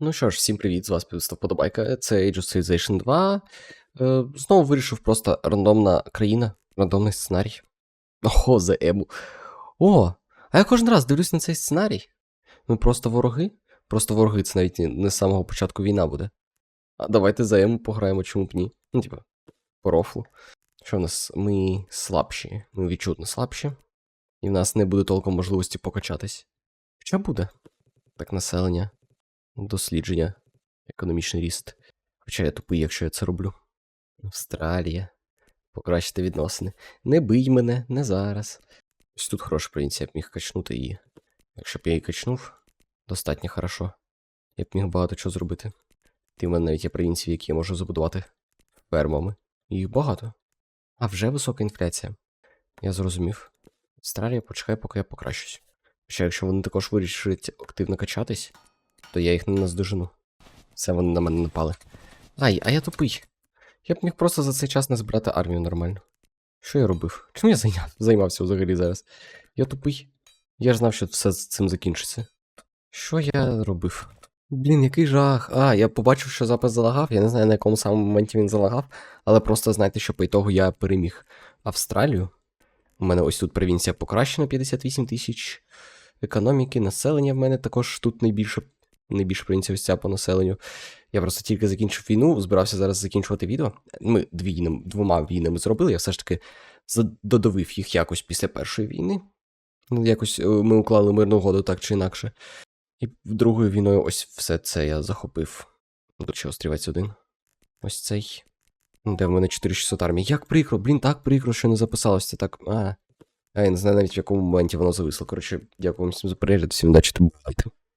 Ну що ж, всім привіт, з вас підстав Подобайка. Це Age of Civilization 2. Е, знову вирішив просто рандомна країна, рандомний сценарій. Ого, за ему. О! А я кожен раз дивлюсь на цей сценарій. Ми просто вороги. Просто вороги, це навіть не- не з самого початку війна буде. А давайте за ему пограємо, чому б ні. Ну, типа, по рофлу. Що в нас? Ми слабші. Ми відчутно слабші. І в нас не буде толком можливості покачатись. Хоча буде. Так, населення дослідження, економічний ріст. Хоча я тупий, якщо я це роблю. Австралія. Покращити відносини. Не бий мене, не зараз. Ось тут хороша провінція, я б міг качнути її. Якщо б я її качнув, достатньо хорошо. Я б міг багато чого зробити. Ти в мене навіть є провінції, які я можу забудувати фермами. Їх багато. А вже висока інфляція. Я зрозумів. Австралія почекай, поки я покращусь. Ще якщо вони також вирішать активно качатись, то я їх не наздожену. Все, вони на мене напали. Ай, а я тупий. Я б міг просто за цей час не збирати армію нормально. Що я робив? Чим я зайняв, займався взагалі зараз? Я тупий. Я ж знав, що все з цим закінчиться. Що я робив? Блін, який жах. А, я побачив, що запис залагав. Я не знаю, на якому самому моменті він залагав, але просто знайте, що по ітогу я переміг Австралію. У мене ось тут провінція покращена 58 тисяч. Економіки, населення в мене також тут найбільше найбільша провінція по населенню. Я просто тільки закінчив війну, збирався зараз закінчувати відео. Ми двійним, двома війнами зробили, я все ж таки додавив їх якось після першої війни. Ну, Якось е, ми уклали мирну угоду так чи інакше. І другою війною ось все це я захопив. До чого острівець один. Ось цей. Ну, Де в мене 4600 армій. Як прикро, блін, так прикро, що не записалось. Це так. А. А я не знаю навіть в якому моменті воно зависло. Коротше, дякую вам всім за перегляд, всім удачі та бувайте.